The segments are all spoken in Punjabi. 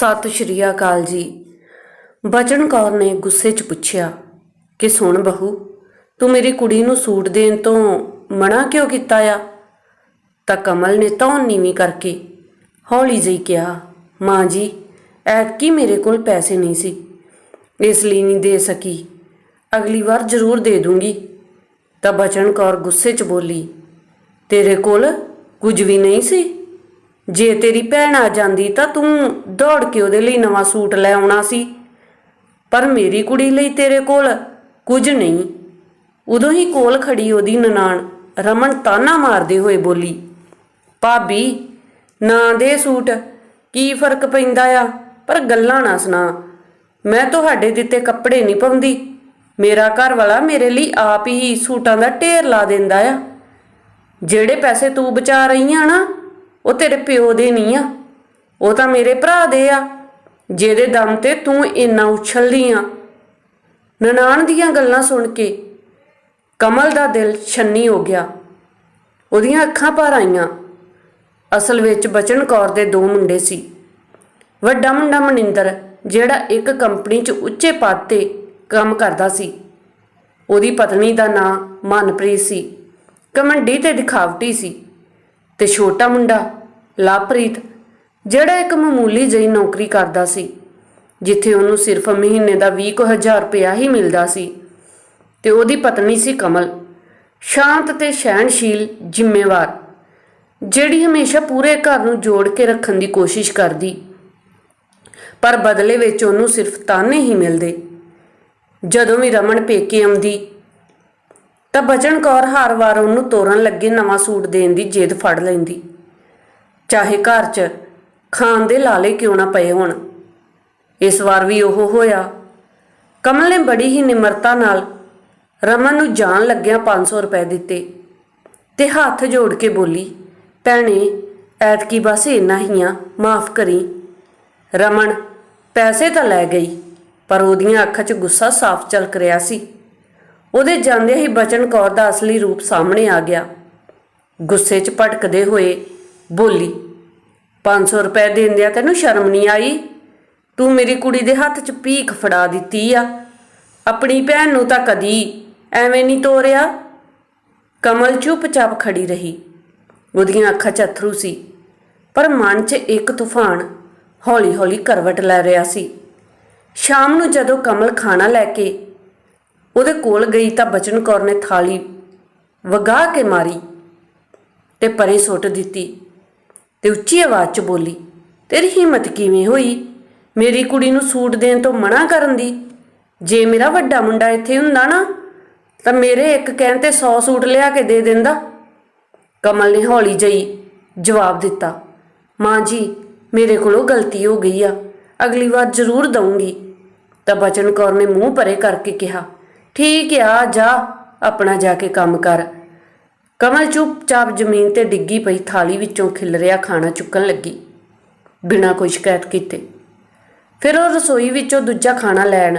ਸਤਿ ਸ਼੍ਰੀ ਅਕਾਲ ਜੀ। ਬਚਨ ਕੌਰ ਨੇ ਗੁੱਸੇ 'ਚ ਪੁੱਛਿਆ, ਕਿ ਸੁਣ ਬਹੂ, ਤੂੰ ਮੇਰੀ ਕੁੜੀ ਨੂੰ ਸੂਟ ਦੇਣ ਤੋਂ ਮਨਾ ਕਿਉਂ ਕੀਤਾ ਆ? ਤਾਂ ਕਮਲ ਨੇ ਤਾਂ ਨੀਵੀਂ ਕਰਕੇ ਹੌਲੀ ਜਿਹੀ ਕਿਹਾ, ਮਾਂ ਜੀ, ਐਤਕੀ ਮੇਰੇ ਕੋਲ ਪੈਸੇ ਨਹੀਂ ਸੀ, ਇਸ ਲਈ ਨਹੀਂ ਦੇ ਸਕੀ। ਅਗਲੀ ਵਾਰ ਜ਼ਰੂਰ ਦੇ ਦੂੰਗੀ। ਤਾਂ ਬਚਨ ਕੌਰ ਗੁੱਸੇ 'ਚ ਬੋਲੀ, ਤੇਰੇ ਕੋਲ ਕੁਝ ਵੀ ਨਹੀਂ ਸੀ? ਜੇ ਤੇਰੀ ਭੈਣ ਆ ਜਾਂਦੀ ਤਾਂ ਤੂੰ ਦੌੜ ਕੇ ਉਹਦੇ ਲਈ ਨਵਾਂ ਸੂਟ ਲੈ ਆਉਣਾ ਸੀ। ਪਰ ਮੇਰੀ ਕੁੜੀ ਲਈ ਤੇਰੇ ਕੋਲ ਕੁਝ ਨਹੀਂ। ਉਦੋਂ ਹੀ ਕੋਲ ਖੜੀ ਉਹਦੀ ਨਨਾਣ ਰਮਨ ਤਾਨਾ ਮਾਰਦੇ ਹੋਏ ਬੋਲੀ, ਭਾਬੀ, ਨਾ ਦੇ ਸੂਟ, ਕੀ ਫ਼ਰਕ ਪੈਂਦਾ ਆ? ਪਰ ਗੱਲਾਂ ਨਾ ਸੁਣਾ। ਮੈਂ ਤੁਹਾਡੇ ਦਿੱਤੇ ਕੱਪੜੇ ਨਹੀਂ ਪਾਉਂਦੀ। ਮੇਰਾ ਘਰ ਵਾਲਾ ਮੇਰੇ ਲਈ ਆਪ ਹੀ ਸੂਟਾਂ ਦਾ ਢੇਰ ਲਾ ਦਿੰਦਾ ਆ। ਜਿਹੜੇ ਪੈਸੇ ਤੂੰ ਬਚਾ ਰਹੀ ਆ ਨਾ ਉਹ ਤੇਰੇ ਪਿਓ ਦੇ ਨਹੀਂ ਆ। ਉਹ ਤਾਂ ਮੇਰੇ ਭਰਾ ਦੇ ਆ। ਜਿਹਦੇ ਦਮ ਤੇ ਤੂੰ ਇੰਨਾ ਉਛਲਦੀ ਆ। ਨਨਾਣ ਦੀਆਂ ਗੱਲਾਂ ਸੁਣ ਕੇ ਕਮਲ ਦਾ ਦਿਲ ਛੰਨੀ ਹੋ ਗਿਆ। ਉਹਦੀਆਂ ਅੱਖਾਂ ਭਰ ਆਈਆਂ। ਅਸਲ ਵਿੱਚ ਬਚਨ ਕੌਰ ਦੇ ਦੋ ਮੁੰਡੇ ਸੀ। ਵੱਡਾ ਮੁੰਡਾ ਮਨਿੰਦਰ, ਜਿਹੜਾ ਇੱਕ ਕੰਪਨੀ 'ਚ ਉੱਚੇ ਪਦ ਤੇ ਕੰਮ ਕਰਦਾ ਸੀ। ਉਹਦੀ ਪਤਨੀ ਦਾ ਨਾਂ ਮਨਪ੍ਰੀਤ ਸੀ। ਕਮੰਡੀ ਤੇ ਦਿਖਾਵਟੀ ਸੀ। ਤੇ ਛੋਟਾ ਮੁੰਡਾ ਲਾਪ੍ਰੀਤ, ਜਿਹੜਾ ਇੱਕ ਮਾਮੂਲੀ ਜਿਹੀ ਨੌਕਰੀ ਕਰਦਾ ਸੀ, ਜਿੱਥੇ ਉਹਨੂੰ ਸਿਰਫ ਮਹੀਨੇ ਦਾ 20000 ਰੁਪਇਆ ਹੀ ਮਿਲਦਾ ਸੀ, ਤੇ ਉਹਦੀ ਪਤਨੀ ਸੀ ਕਮਲ, ਸ਼ਾਂਤ ਤੇ ਸਹਿਣਸ਼ੀਲ ਜ਼ਿੰਮੇਵਾਰ, ਜਿਹੜੀ ਹਮੇਸ਼ਾ ਪੂਰੇ ਘਰ ਨੂੰ ਜੋੜ ਕੇ ਰੱਖਣ ਦੀ ਕੋਸ਼ਿਸ਼ ਕਰਦੀ। ਪਰ ਬਦਲੇ ਵਿੱਚ ਉਹਨੂੰ ਸਿਰਫ ਤਾਨੇ ਹੀ ਮਿਲਦੇ। ਜਦੋਂ ਵੀ ਰਮਨ ਪੇਕੇ ਆਉਂਦੀ, ਤਾਂ ਬਚਨ ਕੌਰ ਹਰ ਵਾਰ ਉਹਨੂੰ ਤੋਰਨ ਲੱਗੇ ਨਵਾਂ ਸੂਟ ਦੇਣ ਦੀ ਜੇਦ ਫੜ ਲੈਂਦੀ। ਚਾਹੇ ਘਰ 'ਚ ਖਾਣ ਦੇ ਲਾਲੇ ਕਿਉਂ ਨਾ ਪਏ ਹੋਣ। ਇਸ ਵਾਰ ਵੀ ਉਹ ਹੋਇਆ। ਕਮਲ ਨੇ ਬੜੀ ਹੀ ਨਿਮਰਤਾ ਨਾਲ ਰਮਨ ਨੂੰ ਜਾਣ ਲੱਗਿਆਂ 500 ਰੁਪਏ ਦਿੱਤੇ ਤੇ ਹੱਥ ਜੋੜ ਕੇ ਬੋਲੀ, ਭੈਣੇ, ਐਤਕੀ ਬਸ ਇੰਨਾ ਹੀ ਆ, ਮਾਫ ਕਰੀ। ਰਮਨ ਪੈਸੇ ਤਾਂ ਲੈ ਗਈ, ਪਰ ਉਹਦੀਆਂ ਅੱਖਾਂ 'ਚ ਗੁੱਸਾ ਸਾਫ਼ ਝਲਕ ਰਿਹਾ ਸੀ। ਉਹਦੇ ਜਾਂਦਿਆਂ ਹੀ ਬਚਨ ਕੌਰ ਦਾ ਅਸਲੀ ਰੂਪ ਸਾਹਮਣੇ ਆ ਗਿਆ। ਗੁੱਸੇ 'ਚ ਭਟਕਦੇ ਹੋਏ ਬੋਲੀ 500 ਰੁਪਏ ਦੇਂਦਿਆਂ ਤੈਨੂੰ ਸ਼ਰਮ ਨਹੀਂ ਆਈ? ਤੂੰ ਮੇਰੀ ਕੁੜੀ ਦੇ ਹੱਥ 'ਚ ਭੀਖ ਫੜਾ ਦਿੱਤੀ ਆ। ਆਪਣੀ ਭੈਣ ਨੂੰ ਤਾਂ ਕਦੀ ਐਵੇਂ ਨਹੀਂ ਤੋਰਿਆ। ਕਮਲ ਚੁੱਪਚਾਪ ਖੜੀ ਰਹੀ। ਉਹਦੀਆਂ ਅੱਖਾਂ 'ਚ ਅਥਰੂ ਸੀ, ਪਰ ਮਨ 'ਚ ਇੱਕ ਤੂਫਾਨ ਹੌਲੀ-ਹੌਲੀ ਕਰਵਟ ਲੈ ਰਿਹਾ ਸੀ। ਸ਼ਾਮ ਨੂੰ ਜਦੋਂ ਕਮਲ ਖਾਣਾ ਲੈ ਕੇ ਉਹਦੇ ਕੋਲ ਗਈ ਤਾਂ ਬਚਨ ਕੌਰ ਨੇ ਥਾਲੀ ਵਗਾ ਕੇ ਮਾਰੀ ਤੇ ਪਰੇ ਸੁੱਟ ਦਿੱਤੀ। ਤੇ ਉੱਚੀ ਆਵਾਜ਼ 'ਚ ਬੋਲੀ, ਤੇਰੀ ਹਿੰਮਤ ਕਿਵੇਂ ਹੋਈ? ਮੇਰੀ ਕੁੜੀ ਨੂੰ ਸੂਟ ਦੇਣ ਤੋਂ ਮਨਾ ਕਰਨ ਦੀ? ਜੇ ਮੇਰਾ ਵੱਡਾ ਮੁੰਡਾ ਇੱਥੇ ਹੁੰਦਾ ਨਾ, ਤਾਂ ਮੇਰੇ ਇੱਕ ਕਹਿਣ ਤੇ 100 ਸੂਟ ਲਿਆ ਕੇ ਦੇ ਦਿੰਦਾ। ਕਮਲ ਨੇ ਹੌਲੀ ਜਿਹੀ ਜਵਾਬ ਦਿੱਤਾ, ਮਾਂ ਜੀ, ਮੇਰੇ ਕੋਲੋਂ ਗਲਤੀ ਹੋ ਗਈ ਆ, ਅਗਲੀ ਵਾਰ ਜ਼ਰੂਰ ਦਊਂਗੀ। ਤਾਂ ਬਚਨ ਕੌਰ ਨੇ ਮੂੰਹ ਪਰੇ ਕਰਕੇ ਕਿਹਾ, ਠੀਕ ਆ ਜਾ, ਆਪਣਾ ਜਾ ਕੇ ਕੰਮ ਕਰ। ਕਮਲ ਚੁੱਪਚਾਪ ਜ਼ਮੀਨ ਤੇ ਡਿੱਗੀ ਪਈ ਥਾਲੀ ਵਿੱਚੋਂ ਖਿਲਰਿਆ ਖਾਣਾ ਚੁੱਕਣ ਲੱਗੀ, ਬਿਨਾਂ ਕੋਈ ਸ਼ਿਕਾਇਤ ਕੀਤੇ। ਫਿਰ ਉਹ ਰਸੋਈ ਵਿੱਚੋਂ ਦੂਜਾ ਖਾਣਾ ਲੈਣ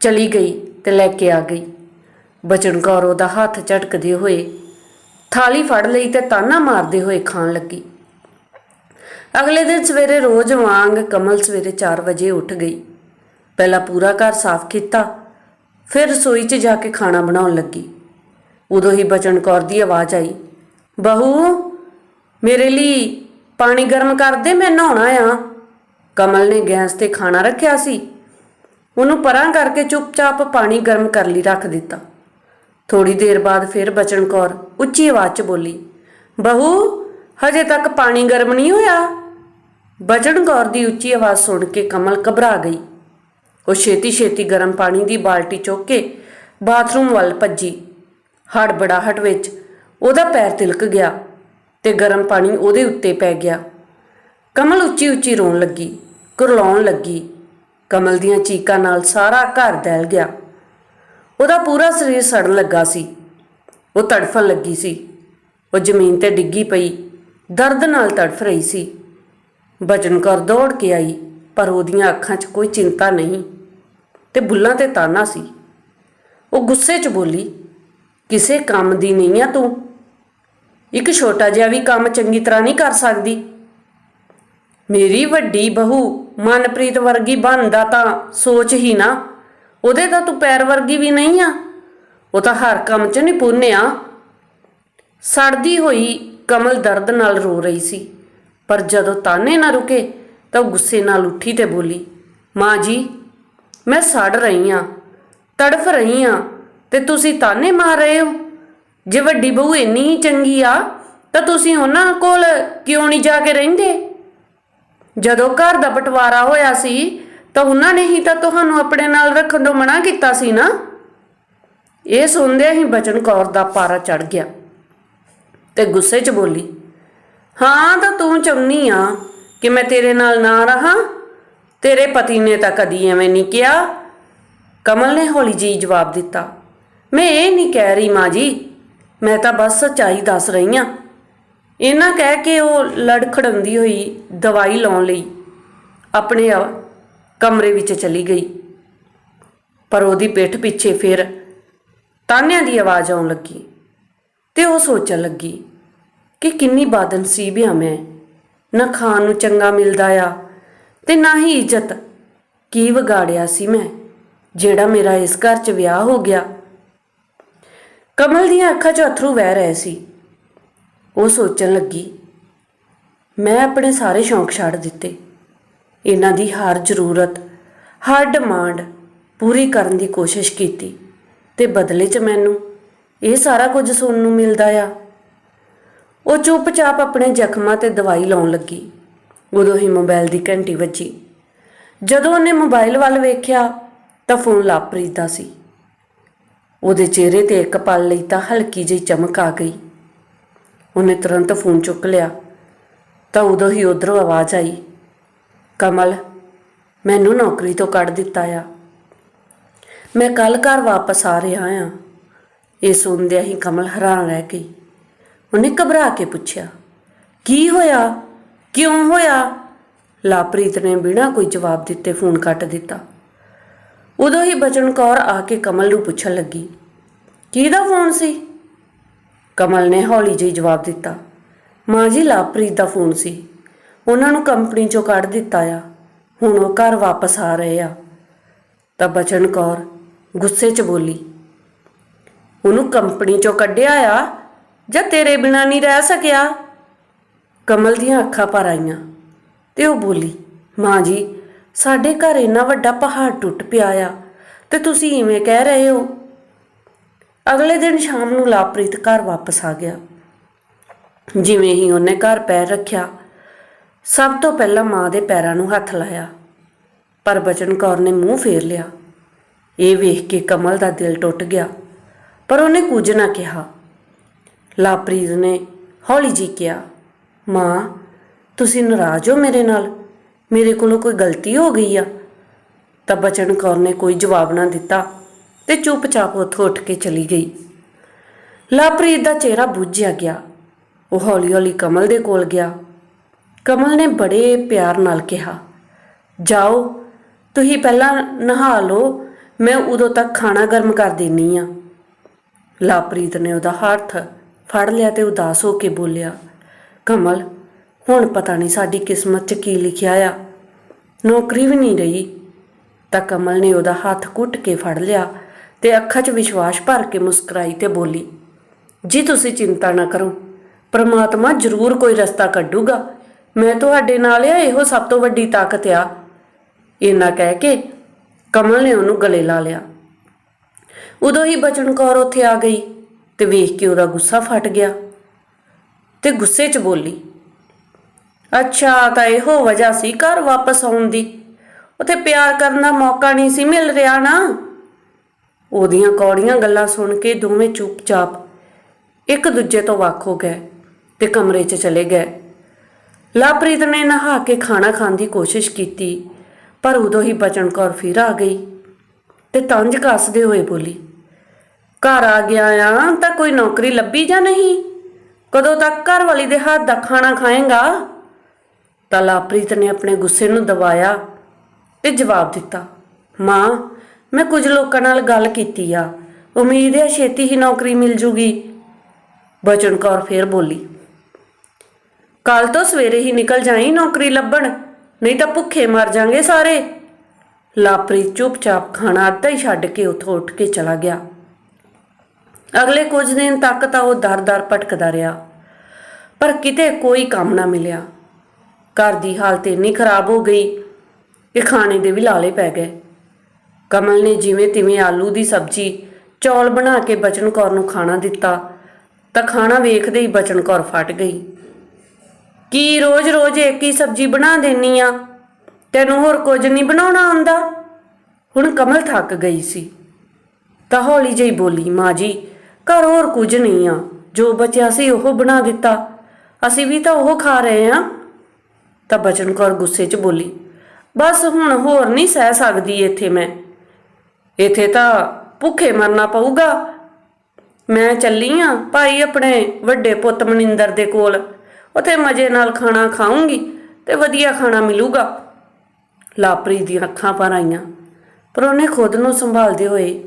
ਚਲੀ ਗਈ ਤੇ ਲੈ ਕੇ ਆ ਗਈ। ਬਚਨ ਕੌਰ ਉਹਦਾ ਹੱਥ ਝਟਕਦੇ ਹੋਏ ਥਾਲੀ ਫੜ ਲਈ ਤੇ ਤਾਨਾ ਮਾਰਦੇ ਹੋਏ ਖਾਣ ਲੱਗੀ। ਅਗਲੇ ਦਿਨ ਸਵੇਰੇ ਰੋਜ਼ ਵਾਂਗ ਕਮਲ ਸਵੇਰੇ 4 ਵਜੇ ਉੱਠ ਗਈ। ਪਹਿਲਾਂ ਪੂਰਾ ਘਰ ਸਾਫ਼ ਕੀਤਾ, ਫਿਰ ਰਸੋਈ 'ਚ ਜਾ ਕੇ ਖਾਣਾ ਬਣਾਉਣ ਲੱਗੀ। ਉਦੋਂ ਹੀ ਬਚਨ ਕੌਰ ਦੀ ਆਵਾਜ਼ ਆਈ, ਬਹੂ, ਮੇਰੇ ਲਈ ਪਾਣੀ ਗਰਮ ਕਰ ਦੇ, ਮੈਂ ਨਹਾਉਣਾ ਆ। ਕਮਲ ਨੇ ਗੈਸ ਤੇ ਖਾਣਾ ਰੱਖਿਆ ਸੀ। ਉਹਨੂੰ ਪਰਾਂ ਕਰਕੇ ਚੁੱਪਚਾਪ ਪਾਣੀ ਗਰਮ ਕਰ ਲਈ, ਰੱਖ ਦਿੱਤਾ। ਥੋੜੀ ਦੇਰ ਬਾਅਦ ਫਿਰ ਬਚਨ ਕੌਰ ਉੱਚੀ ਆਵਾਜ਼ 'ਚ ਬੋਲੀ, ਬਹੂ, ਹਜੇ ਤੱਕ ਪਾਣੀ ਗਰਮ ਨਹੀਂ ਹੋਇਆ? ਬਚਨ ਕੌਰ ਦੀ ਉੱਚੀ ਆਵਾਜ਼ ਸੁਣ ਕੇ ਕਮਲ ਘਬਰਾ ਗਈ। ਉਹ ਛੇਤੀ ਛੇਤੀ ਗਰਮ ਪਾਣੀ ਦੀ ਬਾਲਟੀ ਚੁੱਕ ਕੇ ਬਾਥਰੂਮ ਵੱਲ ਭੱਜੀ। ਹੜਬੜਾਹਟ ਵਿੱਚ ਉਹਦਾ ਪੈਰ ਤਿਲਕ ਗਿਆ ਤੇ ਗਰਮ ਪਾਣੀ ਉਹਦੇ ਉੱਤੇ ਪੈ ਗਿਆ। ਕਮਲ ਉੱਚੀ ਉੱਚੀ ਰੋਣ ਲੱਗੀ, ਕੁਰਲਾਉਣ ਲੱਗੀ। ਕਮਲ ਦੀਆਂ ਚੀਕਾਂ ਨਾਲ ਸਾਰਾ ਘਰ ਦਹਿਲ ਗਿਆ। ਉਹਦਾ ਪੂਰਾ ਸਰੀਰ ਸੜਨ ਲੱਗਾ ਸੀ। ਉਹ ਤੜਫਣ ਲੱਗੀ ਸੀ। ਉਹ ਜ਼ਮੀਨ ਤੇ ਡਿੱਗੀ ਪਈ, ਦਰਦ ਨਾਲ ਤੜਫ ਰਹੀ ਸੀ। ਬਚਨ ਕਰ ਦੌੜ ਕੇ ਆਈ, ਪਰ ਉਹਦੀਆਂ ਅੱਖਾਂ 'ਚ ਕੋਈ ਚਿੰਤਾ ਨਹੀਂ ਤੇ ਬੁੱਲਾਂ ਤੇ ਤਾਨਾ ਸੀ। ਉਹ ਗੁੱਸੇ 'ਚ ਬੋਲੀ ਕਿਸੇ ਕੰਮ ਦੀ ਨਹੀਂ ਆ ਤੂੰ। ਇੱਕ ਛੋਟਾ ਜਿਹਾ ਵੀ ਕੰਮ ਚੰਗੀ ਤਰ੍ਹਾਂ ਨਹੀਂ ਕਰ ਸਕਦੀ। ਮੇਰੀ ਵੱਡੀ ਬਹੂ ਮਨਪ੍ਰੀਤ ਵਰਗੀ ਬਣਦਾ ਤਾਂ ਸੋਚ ਹੀ ਨਾ। ਉਹਦੇ ਤਾਂ ਤੂੰ ਪੈਰ ਵਰਗੀ ਵੀ ਨਹੀਂ ਆ। ਉਹ ਤਾਂ ਹਰ ਕੰਮ 'ਚ ਨਿਪੁੰਨ ਆ। ਸੜਦੀ ਹੋਈ ਕਮਲ ਦਰਦ ਨਾਲ ਰੋ ਰਹੀ ਸੀ। ਪਰ ਜਦੋਂ ਤਾਨੇ ਨਾ ਰੁਕੇ ਤਾਂ ਉਹ ਗੁੱਸੇ ਨਾਲ ਉੱਠੀ ਤੇ ਬੋਲੀ, ਮਾਂ ਜੀ, ਮੈਂ ਸੜ ਰਹੀ ਆ, ਤੜਫ ਰਹੀ ਆ। ਤੇ ਤੁਸੀਂ ਤਾਨੇ ਮਾਰ ਰਹੇ ਹੋ? ਜੇ ਵੱਡੀ ਬਹੂ ਇੰਨੀ ਹੀ ਚੰਗੀ ਆ, ਤਾਂ ਤੁਸੀਂ ਉਹਨਾਂ ਕੋਲ ਕਿਉਂ ਨਹੀਂ ਜਾ ਕੇ ਰਹਿੰਦੇ? ਜਦੋਂ ਘਰ ਦਾ ਬਟਵਾਰਾ ਹੋਇਆ ਸੀ, ਤਾਂ ਉਹਨਾਂ ਨੇ ਹੀ ਤਾਂ ਤੁਹਾਨੂੰ ਆਪਣੇ ਨਾਲ ਰੱਖਣ ਤੋਂ ਮਨਾ ਕੀਤਾ ਸੀ ਨਾ? ਇਹ ਸੁਣਦਿਆਂ ਹੀ ਬਚਨ ਕੌਰ ਦਾ ਪਾਰਾ ਚੜ ਗਿਆ ਤੇ ਗੁੱਸੇ 'ਚ ਬੋਲੀ, ਹਾਂ, ਤਾਂ ਤੂੰ ਚਾਹੁੰਨੀ ਆ ਕਿ ਮੈਂ ਤੇਰੇ ਨਾਲ ਨਾ ਰਹਾ। ਤੇਰੇ ਪਤੀ ਨੇ ਤਾਂ ਕਦੀ ਐਵੇਂ ਨਹੀਂ ਕਿਹਾ। ਕਮਲ ਨੇ ਹੌਲੀ ਜੀ ਜਵਾਬ ਦਿੱਤਾ ਮੈਂ ਇਹ ਨਹੀਂ ਕਹਿ ਰਹੀ ਮਾਂ ਜੀ। ਮੈਂ ਤਾਂ ਬਸ ਸੱਚਾਈ ਦੱਸ ਰਹੀ ਆ ਇਹਨਾਂ ਕਹਿ ਕੇ ਉਹ ਲੜਖੜਾਉਂਦੀ ਹੋਈ ਦਵਾਈ ਲਾਉਣ ਲਈ ਆਪਣੇ ਆ- ਕਮਰੇ ਵਿੱਚ ਚਲੀ ਗਈ। ਪਰ ਉਹਦੀ ਪਿੱਠ ਪਿੱਛੇ ਫਿਰ ਤਾਨਿਆਂ ਦੀ ਆਵਾਜ਼ ਆਉਣ ਲੱਗੀ ਤੇ ਉਹ ਸੋਚਣ ਲੱਗੀ ਕਿ ਕਿੰਨੀ ਬਾਦਨਸੀਬ ਬਿਆ ਮੈਂ। ਨਾ ਖਾਣ ਨੂੰ ਚੰਗਾ ਮਿਲਦਾ ਆ ਤੇ ਨਾ ਹੀ ਇੱਜ਼ਤ। ਕੀ ਵਿਗਾੜਿਆ ਸੀ ਮੈਂ, ਜਿਹੜਾ ਮੇਰਾ ਇਸ ਘਰ 'ਚ ਵਿਆਹ ਹੋ ਗਿਆ? ਕਮਲ ਦੀਆਂ ਅੱਖਾਂ 'ਚੋਂ ਅਥਰੂ ਵਹਿ ਰਹੇ ਸੀ। ਉਹ ਸੋਚਣ ਲੱਗੀ, ਮੈਂ ਆਪਣੇ ਸਾਰੇ ਸ਼ੌਂਕ ਛੱਡ ਦਿੱਤੇ। ਇਹਨਾਂ ਦੀ ਹਰ ਜ਼ਰੂਰਤ, ਹਰ ਡਿਮਾਂਡ ਪੂਰੀ ਕਰਨ ਦੀ ਕੋਸ਼ਿਸ਼ ਕੀਤੀ ਤੇ ਬਦਲੇ 'ਚ ਮੈਨੂੰ ਇਹ ਸਾਰਾ ਕੁਝ ਸੁਣਨ ਨੂੰ ਮਿਲਦਾ ਆ। ਉਹ ਚੁੱਪਚਾਪ ਆਪਣੇ ਜ਼ਖਮਾਂ ਤੇ ਦਵਾਈ ਲਾਉਣ ਲੱਗੀ। ਉਦੋਂ ਹੀ ਮੋਬਾਈਲ ਦੀ ਘੰਟੀ ਵੱਜੀ। ਜਦੋਂ ਉਹਨੇ ਮੋਬਾਈਲ ਵੱਲ ਵੇਖਿਆ ਤਾਂ ਫੋਨ ਲਾਪ੍ਰੀਤ ਦਾ ਸੀ। ਉਹਦੇ ਚਿਹਰੇ ਤੇ ਇੱਕ ਪਲ ਲਈ ਤਾਂ ਹਲਕੀ ਜਿਹੀ ਚਮਕ ਆ ਗਈ। ਉਹਨੇ ਤੁਰੰਤ ਫੋਨ ਚੁੱਕ ਲਿਆ। ਤਾਂ ਉਦੋਂ ਹੀ ਉਧਰੋਂ ਆਵਾਜ਼ ਆਈ, ਕਮਲ, ਮੈਨੂੰ ਨੌਕਰੀ ਤੋਂ ਕੱਢ ਦਿੱਤਾ ਆ। ਮੈਂ ਕੱਲ ਘਰ ਵਾਪਸ ਆ ਰਿਹਾ ਆ। ਇਹ ਸੁਣਦਿਆਂ ਹੀ ਕਮਲ ਹੈਰਾਨ ਰਹਿ ਗਈ। ਉਹਨੇ ਘਬਰਾ ਕੇ ਪੁੱਛਿਆ, ਕੀ ਹੋਇਆ? ਕਿਉਂ ਹੋਇਆ? ਲਾਪ੍ਰੀਤ ਨੇ ਬਿਨਾਂ ਕੋਈ ਜਵਾਬ ਦਿੱਤੇ ਫੋਨ ਕੱਟ ਦਿੱਤਾ। ਉਦੋਂ ਹੀ ਬਚਨ ਕੌਰ ਆ ਕੇ ਕਮਲ ਨੂੰ ਪੁੱਛਣ ਲੱਗੀ, ਕਿਹਦਾ ਫੋਨ ਸੀ? ਕਮਲ ਨੇ ਹੌਲੀ ਜਿਹੀ ਜਵਾਬ ਦਿੱਤਾ, ਮਾਂ ਜੀ, ਲਾਪ੍ਰੀਤ ਦਾ ਫੋਨ ਸੀ। ਉਹਨਾਂ ਨੂੰ ਕੰਪਨੀ ਚੋਂ ਕੱਢ ਦਿੱਤਾ ਆ। ਹੁਣ ਉਹ ਘਰ ਵਾਪਸ ਆ ਰਹੇ ਆ। ਤਾਂ ਬਚਨ ਕੌਰ ਗੁੱਸੇ 'ਚ ਬੋਲੀ, ਉਹਨੂੰ ਕੰਪਨੀ ਚੋਂ ਕੱਢਿਆ ਆ ਜਾਂ ਤੇਰੇ ਬਿਨਾਂ ਨਹੀਂ ਰਹਿ ਸਕਿਆ? ਕਮਲ ਦੀਆਂ ਅੱਖਾਂ ਭਰ ਆਈਆਂ ਤੇ ਉਹ ਬੋਲੀ, ਮਾਂ ਜੀ ਸਾਡੇ ਘਰ ਇੰਨਾ ਵੱਡਾ ਪਹਾੜ ਟੁੱਟ ਪਿਆ ਆ ਤੇ ਤੁਸੀਂ ਇਵੇਂ ਕਹਿ ਰਹੇ ਹੋ? ਅਗਲੇ ਦਿਨ ਸ਼ਾਮ ਨੂੰ ਲਾਪ੍ਰੀਤ ਘਰ ਵਾਪਸ ਆ ਗਿਆ। ਜਿਵੇਂ ਹੀ ਉਹਨੇ ਘਰ ਪੈਰ ਰੱਖਿਆ, ਸਭ ਤੋਂ ਪਹਿਲਾਂ ਮਾਂ ਦੇ ਪੈਰਾਂ ਨੂੰ ਹੱਥ ਲਾਇਆ, ਪਰ ਬਚਨ ਕੌਰ ਨੇ ਮੂੰਹ ਫੇਰ ਲਿਆ। ਇਹ ਵੇਖ ਕੇ ਕਮਲ ਦਾ ਦਿਲ ਟੁੱਟ ਗਿਆ, ਪਰ ਉਹਨੇ ਕੁਝ ਨਾ ਕਿਹਾ। ਲਾਪ੍ਰੀਤ ਨੇ ਹੌਲੀ ਜੀ ਕਿਹਾ, ਮਾਂ, ਤੁਸੀਂ ਨਾਰਾਜ਼ ਹੋ ਮੇਰੇ ਨਾਲ? ਮੇਰੇ ਕੋਲੋਂ ਕੋਈ ਗਲਤੀ ਹੋ ਗਈ ਆ? ਤਾਂ ਬਚਨ ਕੌਰ ਨੇ ਕੋਈ ਜਵਾਬ ਨਾ ਦਿੱਤਾ ਤੇ ਚੁੱਪਚਾਪ ਉੱਥੋਂ ਉੱਠ ਕੇ ਚਲੀ ਗਈ। ਲਾਪ੍ਰੀਤ ਦਾ ਚਿਹਰਾ ਬੁੱਝਿਆ ਗਿਆ। ਉਹ ਹੌਲੀ-ਹੌਲੀ ਕਮਲ ਦੇ ਕੋਲ ਗਿਆ। ਕਮਲ ਨੇ ਬੜੇ ਪਿਆਰ ਨਾਲ ਕਿਹਾ, ਜਾਓ, ਤੁਸੀਂ ਪਹਿਲਾਂ ਨਹਾ ਲਓ, ਮੈਂ ਉਦੋਂ ਤੱਕ ਖਾਣਾ ਗਰਮ ਕਰ ਦੇਣੀ ਆ। ਲਾਪ੍ਰੀਤ ਨੇ ਉਹਦਾ ਹੱਥ ਫੜ ਲਿਆ ਤੇ ਉਦਾਸ ਹੋ ਕੇ ਬੋਲਿਆ, ਕਮਲ ਹੁਣ ਪਤਾ ਨਹੀਂ ਸਾਡੀ ਕਿਸਮਤ 'ਚ ਕੀ ਲਿਖਿਆ ਆ। ਨੌਕਰੀ ਵੀ ਨਹੀਂ ਰਹੀ। ਤਾਂ ਕਮਲ ਨੇ ਉਹਦਾ ਹੱਥ ਕੁੱਟ ਕੇ ਫੜ ਲਿਆ ਤੇ ਅੱਖਾਂ 'ਚ ਵਿਸ਼ਵਾਸ ਭਰ ਕੇ ਮੁਸਕਰਾਈ ਤੇ ਬੋਲੀ, ਜੀ ਤੁਸੀਂ ਚਿੰਤਾ ਨਾ ਕਰੋ। ਪ੍ਰਮਾਤਮਾ ਜ਼ਰੂਰ ਕੋਈ ਰਸਤਾ ਕੱਢੂਗਾ। ਮੈਂ ਤੁਹਾਡੇ ਨਾਲ ਆ, ਇਹੋ ਸਭ ਤੋਂ ਵੱਡੀ ਤਾਕਤ ਆ। ਇੰਨਾ ਕਹਿ ਕੇ ਕਮਲ ਨੇ ਉਹਨੂੰ ਗਲੇ ਲਾ ਲਿਆ। ਉਦੋਂ ਹੀ ਬਚਨ ਕੌਰ ਉੱਥੇ ਆ ਗਈ ਤੇ ਵੇਖ ਕੇ ਉਹਦਾ ਗੁੱਸਾ ਫਟ ਗਿਆ ਤੇ ਗੁੱਸੇ 'ਚ ਬੋਲੀ ਅੱਛਾ, ਤਾਂ ਇਹੋ ਵਜ੍ਹਾ ਸੀ ਘਰ ਵਾਪਸ ਆਉਣ ਦੀ। ਉਥੇ ਪਿਆਰ ਕਰਨ ਦਾ ਮੌਕਾ ਨਹੀਂ ਸੀ ਮਿਲ ਰਿਹਾ ਨਾ। ਉਹਦੀਆਂ ਕੌੜੀਆਂ ਗੱਲਾਂ ਸੁਣ ਕੇ ਦੋਵੇਂ ਚੁੱਪਚਾਪ ਇੱਕ ਦੂਜੇ ਤੋਂ ਵੱਖ ਹੋ ਗਏ ਤੇ ਕਮਰੇ 'ਚ ਚਲੇ ਗਏ। ਲਾਪ੍ਰੀਤ ਨੇ ਨਹਾ ਕੇ ਖਾਣਾ ਖਾਣ ਦੀ ਕੋਸ਼ਿਸ਼ ਕੀਤੀ, ਪਰ ਉਦੋਂ ਹੀ ਬਚਨ ਕੌਰ ਫਿਰ ਆ ਗਈ ਤੇ ਤੰਜ ਕੱਸਦੇ ਹੋਏ ਬੋਲੀ, ਘਰ ਆ ਗਿਆ ਆ, ਤਾਂ ਕੋਈ ਨੌਕਰੀ ਲੱਭੀ ਜਾਂ ਨਹੀਂ? ਕਦੋਂ ਤੱਕ ਘਰ ਵਾਲੀ ਦੇ ਹੱਥ ਦਾ ਖਾਣਾ ਖਾਏਗਾ? ਤਾਂ ਲਾਪ੍ਰੀਤ ਨੇ ਆਪਣੇ ਗੁੱਸੇ ਨੂੰ ਦਬਾਇਆ ਤੇ ਜਵਾਬ ਦਿੱਤਾ, ਮਾਂ, ਮੈਂ ਕੁਝ ਲੋਕਾਂ ਨਾਲ ਗੱਲ ਕੀਤੀ ਆ। ਉਮੀਦ ਹੈ ਛੇਤੀ ਹੀ ਨੌਕਰੀ ਮਿਲ ਜੂਗੀ। ਬਚਨ ਕੌਰ ਫੇਰ ਬੋਲੀ ਕੱਲ ਤੋਂ ਸਵੇਰੇ ਹੀ ਨਿਕਲ ਜਾਈ ਨੌਕਰੀ ਲੱਭਣ, ਨਹੀਂ ਤਾਂ ਭੁੱਖੇ ਮਰ ਜਾਾਂਗੇ ਸਾਰੇ। ਲਾਪ੍ਰੀਤ ਚੁੱਪਚਾਪ ਖਾਣਾ ਅੱਧਾ ਹੀ ਛੱਡ ਕੇ ਉੱਥੋਂ ਉੱਠ ਕੇ ਚਲਾ ਗਿਆ। ਅਗਲੇ ਕੁਝ ਦਿਨ ਤੱਕ ਤਾਂ ਉਹ ਦਰ-ਦਰ ਭਟਕਦਾ ਰਿਹਾ, ਪਰ ਕਿਤੇ ਕੋਈ ਕੰਮ ਨਾ ਮਿਲਿਆ। ਘਰ ਦੀ ਹਾਲਤ ਇੰਨੀ ਖਰਾਬ ਹੋ ਗਈ ਕਿ ਖਾਣੇ ਦੇ ਵੀ ਲਾਲੇ ਪੈ ਗਏ। ਕਮਲ ਨੇ ਜਿਵੇਂ ਤਿਵੇਂ ਆਲੂ ਦੀ ਸਬਜ਼ੀ, ਚੌਲ ਬਣਾ ਕੇ ਬਚਨ ਕੌਰ ਨੂੰ ਖਾਣਾ ਦਿੱਤਾ, ਤਾਂ ਖਾਣਾ ਵੇਖਦੇ ਹੀ ਬਚਨ ਕੌਰ ਫਟ ਗਈ। ਕੀ ਰੋਜ਼-ਰੋਜ਼ ਇੱਕ ਹੀ ਸਬਜ਼ੀ ਬਣਾ ਦੇਣੀ ਆ? ਤੈਨੂੰ ਹੋਰ ਕੁਝ ਨਹੀਂ ਬਣਾਉਣਾ ਆਉਂਦਾ? ਹੁਣ ਕਮਲ ਥੱਕ ਗਈ ਸੀ। ਤਾਂ ਹੌਲੀ ਜਿਹੀ ਬੋਲੀ, ਮਾਂ ਜੀ, ਘਰ ਹੋਰ ਕੁਝ ਨਹੀਂ ਆ। ਜੋ ਬਚਿਆ ਸੀ ਉਹ ਬਣਾ ਦਿੱਤਾ। ਅਸੀਂ ਵੀ ਤਾਂ ਉਹ ਖਾ ਰਹੇ ਆ। ਤਾਂ ਬਚਨ ਕੌਰ ਗੁੱਸੇ 'ਚ ਬੋਲੀ, ਬਸ ਹੁਣ ਹੋਰ ਨਹੀਂ ਸਹਿ ਸਕਦੀ ਇੱਥੇ ਮੈਂ। ਇੱਥੇ ਤਾਂ ਭੁੱਖੇ ਮਰਨਾ ਪਊਗਾ। ਮੈਂ ਚੱਲੀ ਆ ਭਾਈ ਆਪਣੇ ਵੱਡੇ ਪੁੱਤ ਮਨਿੰਦਰ ਦੇ ਕੋਲ। ਉਥੇ ਮਜ਼ੇ ਨਾਲ ਖਾਣਾ ਖਾਉਂਗੀ ਤੇ ਵਧੀਆ ਖਾਣਾ ਮਿਲੂਗਾ। ਲਾਪਰੀ ਦੀਆਂ ਅੱਖਾਂ ਪਰ ਆਈਆਂ, ਪਰ ਉਹਨੇ ਖੁਦ ਨੂੰ ਸੰਭਾਲਦੇ ਹੋਏ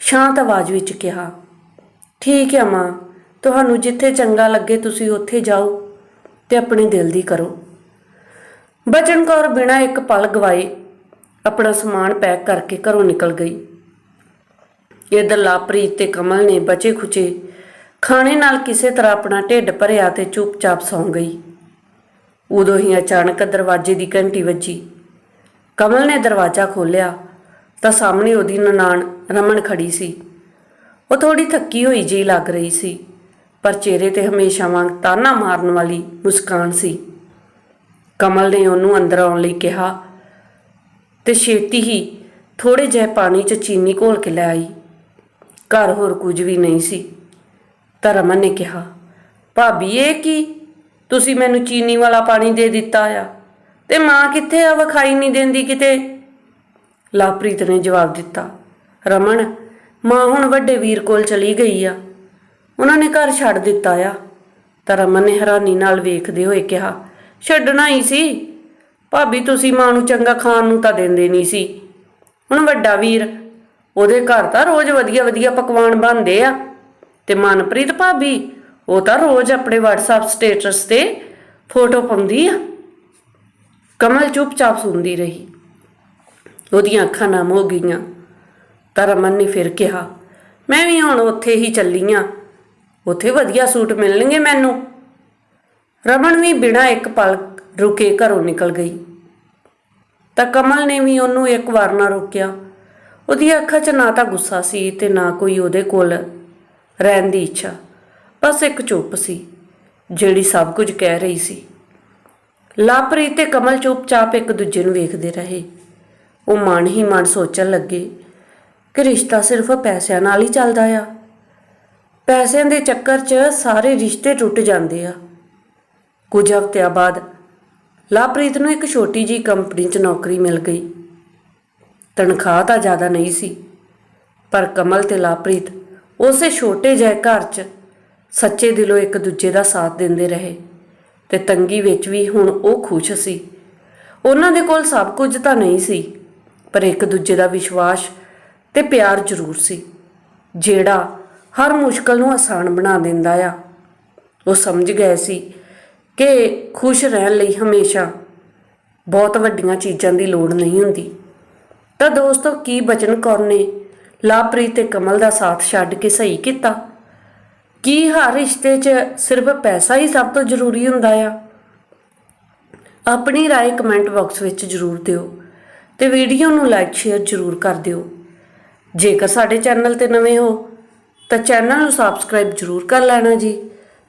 ਸ਼ਾਂਤ ਆਵਾਜ਼ ਵਿੱਚ ਕਿਹਾ, ਠੀਕ ਹੈ ਮਾਂ, ਤੁਹਾਨੂੰ ਜਿੱਥੇ ਚੰਗਾ ਲੱਗੇ ਤੁਸੀਂ ਉੱਥੇ ਜਾਓ ਤੇ ਆਪਣੇ ਦਿਲ ਦੀ ਕਰੋ। ਬਚਨ ਕੌਰ ਬਿਨਾਂ ਇੱਕ ਪਲ ਗਵਾਏ ਆਪਣਾ ਸਮਾਨ ਪੈਕ ਕਰਕੇ ਘਰੋਂ ਨਿਕਲ ਗਈ। ਇਧਰ ਲਾਪ੍ਰੀਤ ਤੇ ਕਮਲ ਨੇ ਬਚੇ ਖੁਚੇ ਖਾਣੇ ਨਾਲ ਕਿਸੇ ਤਰ੍ਹਾਂ ਆਪਣਾ ਢਿੱਡ ਭਰਿਆ ਤੇ ਚੁੱਪਚਾਪ ਸੌਂ ਗਈ। ਉਦੋਂ ਹੀ ਅਚਾਨਕ ਦਰਵਾਜ਼ੇ ਦੀ ਘੰਟੀ ਵੱਜੀ। ਕਮਲ ਨੇ ਦਰਵਾਜ਼ਾ ਖੋਲ੍ਹਿਆ ਤਾਂ ਸਾਹਮਣੇ ਉਹਦੀ ਨਨਾਣ ਰਮਨ ਖੜੀ ਸੀ। ਉਹ ਥੋੜੀ ਥੱਕੀ ਹੋਈ ਜਿਹੀ ਲੱਗ ਰਹੀ ਸੀ, ਪਰ ਚਿਹਰੇ ਤੇ ਹਮੇਸ਼ਾ ਵਾਂਗ ਤਾਨਾ ਮਾਰਨ ਵਾਲੀ ਮੁਸਕਾਨ ਸੀ। ਕਮਲ ਨੇ ਉਹਨੂੰ ਅੰਦਰ ਆਉਣ ਲਈ ਕਿਹਾ ਤੇ ਛੇਤੀ ਹੀ ਥੋੜੇ ਜਿਹੇ ਪਾਣੀ 'ਚ ਚੀਨੀ ਘੋਲ ਕੇ ਲੈ ਆਈ। ਘਰ ਹੋਰ ਕੁਝ ਵੀ ਨਹੀਂ ਸੀ। ਤਾਂ ਰਮਨ ਨੇ ਕਿਹਾ, ਭਾਬੀ, ਇਹ ਕੀ? ਤੁਸੀਂ ਮੈਨੂੰ ਚੀਨੀ ਵਾਲਾ ਪਾਣੀ ਦੇ ਦਿੱਤਾ ਆ ਤੇ ਮਾਂ ਕਿੱਥੇ ਆ? ਵਿਖਾਈ ਨਹੀਂ ਦਿੰਦੀ ਕਿਤੇ? ਲਾਪ੍ਰੀਤ ਨੇ ਜਵਾਬ ਦਿੱਤਾ, ਰਮਨ, ਮਾਂ ਹੁਣ ਵੱਡੇ ਵੀਰ ਕੋਲ ਚਲੀ ਗਈ ਆ। ਉਹਨਾਂ ਨੇ ਘਰ ਛੱਡ ਦਿੱਤਾ ਆ। ਤਾਂ ਰਮਨ ਨੇ ਹੈਰਾਨੀ ਨਾਲ ਵੇਖਦੇ ਹੋਏ ਕਿਹਾ ਛੱਡਣਾ ਹੀ ਸੀ। ਭਾਬੀ ਤੁਸੀਂ ਮਾਂ ਨੂੰ ਚੰਗਾ ਖਾਣ ਨੂੰ ਤਾਂ ਦਿੰਦੇ ਨਹੀਂ ਸੀ। ਹੁਣ ਵੱਡਾ ਵੀਰ, ਉਹਦੇ ਘਰ ਤਾਂ ਰੋਜ਼ ਵਧੀਆ ਵਧੀਆ ਪਕਵਾਨ ਬਣਦੇ ਆ। ਤੇ ਮਨਪ੍ਰੀਤ ਭਾਬੀ, ਉਹ ਤਾਂ ਰੋਜ਼ ਆਪਣੇ WhatsApp ਸਟੇਟਸ ਤੇ ਫੋਟੋ ਪਾਉਂਦੀ ਆ। ਕਮਲ ਚੁੱਪਚਾਪ ਸੁਣਦੀ ਰਹੀ। ਉਹਦੀਆਂ ਅੱਖਾਂ ਨਮ ਹੋ ਗਈਆਂ। ਤਾਂ ਰਮਨ ਨੇ ਫਿਰ ਕਿਹਾ, ਮੈਂ ਵੀ ਹੁਣ ਉੱਥੇ ਹੀ ਚੱਲੀ ਆ। ਉੱਥੇ ਵਧੀਆ ਸੂਟ ਮਿਲਣਗੇ ਮੈਨੂੰ। ਰਮਨ ਵੀ ਬਿਨਾਂ ਇੱਕ ਪਲ ਰੁਕੇ ਘਰੋਂ ਨਿਕਲ ਗਈ। ਤਾਂ ਕਮਲ ਨੇ ਵੀ ਉਹਨੂੰ ਇੱਕ ਵਾਰ ਨਾ ਰੋਕਿਆ। ਉਹਦੀਆਂ ਅੱਖਾਂ 'ਚ ਨਾ ਤਾਂ ਗੁੱਸਾ ਸੀ ਤੇ ਨਾ ਕੋਈ ਉਹਦੇ ਕੋਲ ਰਹਿਣ ਦੀ ਇੱਛਾ। ਬਸ ਇੱਕ ਚੁੱਪ ਸੀ, ਜਿਹੜੀ ਸਭ ਕੁਝ ਕਹਿ ਰਹੀ ਸੀ। ਲਾਪ੍ਰੀਤ ਤੇ ਕਮਲ ਚੁੱਪਚਾਪ ਇੱਕ ਦੂਜੇ ਨੂੰ ਵੇਖਦੇ ਰਹੇ। ਉਹ ਮਨ ਹੀ ਮਨ ਸੋਚਣ ਲੱਗੇ ਕਿ ਰਿਸ਼ਤਾ ਸਿਰਫ ਪੈਸਿਆਂ ਨਾਲ ਹੀ ਚੱਲਦਾ ਆ। ਪੈਸਿਆਂ ਦੇ ਚੱਕਰ 'ਚ ਸਾਰੇ ਰਿਸ਼ਤੇ ਟੁੱਟ ਜਾਂਦੇ ਆ। ਕੁਝ ਹਫ਼ਤਿਆਂ ਬਾਅਦ ਲਾਪ੍ਰੀਤ ਨੂੰ ਇੱਕ ਛੋਟੀ ਜੀ ਕੰਪਨੀ 'ਚ ਨੌਕਰੀ ਮਿਲ ਗਈ। ਤਨਖਾਹ ਤਾਂ ਜ਼ਿਆਦਾ ਨਹੀਂ ਸੀ, ਪਰ ਕਮਲ ਤੇ ਲਾਪ੍ਰੀਤ ਉਸੇ ਛੋਟੇ ਜਿਹੇ ਘਰ 'ਚ ਸੱਚੇ ਦਿਲੋਂ ਇੱਕ ਦੂਜੇ ਦਾ ਸਾਥ ਦਿੰਦੇ ਰਹੇ ਤੇ ਤੰਗੀ ਵਿੱਚ ਵੀ ਹੁਣ ਉਹ ਖੁਸ਼ ਸੀ। ਉਹਨਾਂ ਦੇ ਕੋਲ ਸਭ ਕੁਝ ਤਾਂ ਨਹੀਂ ਸੀ, ਪਰ ਇੱਕ ਦੂਜੇ ਦਾ ਵਿਸ਼ਵਾਸ ਤੇ ਪਿਆਰ ਜ਼ਰੂਰ ਸੀ, ਜਿਹੜਾ ਹਰ ਮੁਸ਼ਕਲ ਨੂੰ ਆਸਾਨ ਬਣਾ ਦਿੰਦਾ ਆ। ਉਹ ਸਮਝ ਗਏ ਸੀ ਕਿ ਖੁਸ਼ ਰਹਿਣ ਲਈ ਹਮੇਸ਼ਾ ਬਹੁਤ ਵੱਡੀਆਂ ਚੀਜ਼ਾਂ ਦੀ ਲੋੜ ਨਹੀਂ ਹੁੰਦੀ ਤਾਂ ਦੋਸਤੋ ਕੀ ਬਚਨ ਕੌਰ ਨੇ ਲਾਪ੍ਰੀਤ ਤੇ ਕਮਲ ਦਾ ਸਾਥ ਛੱਡ ਕੇ ਸਹੀ ਕੀਤਾ ਕੀ ਹਰ ਰਿਸ਼ਤੇ 'ਚ ਸਿਰਫ ਪੈਸਾ ਹੀ ਸਭ ਤੋਂ ਜ਼ਰੂਰੀ ਹੁੰਦਾ ਆ ਆਪਣੀ رائے ਕਮੈਂਟ ਬਾਕਸ ਵਿੱਚ ਜ਼ਰੂਰ ਦਿਓ ਤੇ ਵੀਡੀਓ ਨੂੰ ਲਾਈਕ ਸ਼ੇਅਰ ਜ਼ਰੂਰ ਕਰ ਦਿਓ ਜੇਕਰ ਸਾਡੇ ਚੈਨਲ ਤੇ ਨਵੇਂ ਹੋ ਤਾਂ ਚੈਨਲ ਨੂੰ ਸਬਸਕ੍ਰਾਈਬ ਜ਼ਰੂਰ ਕਰ ਲੈਣਾ ਜੀ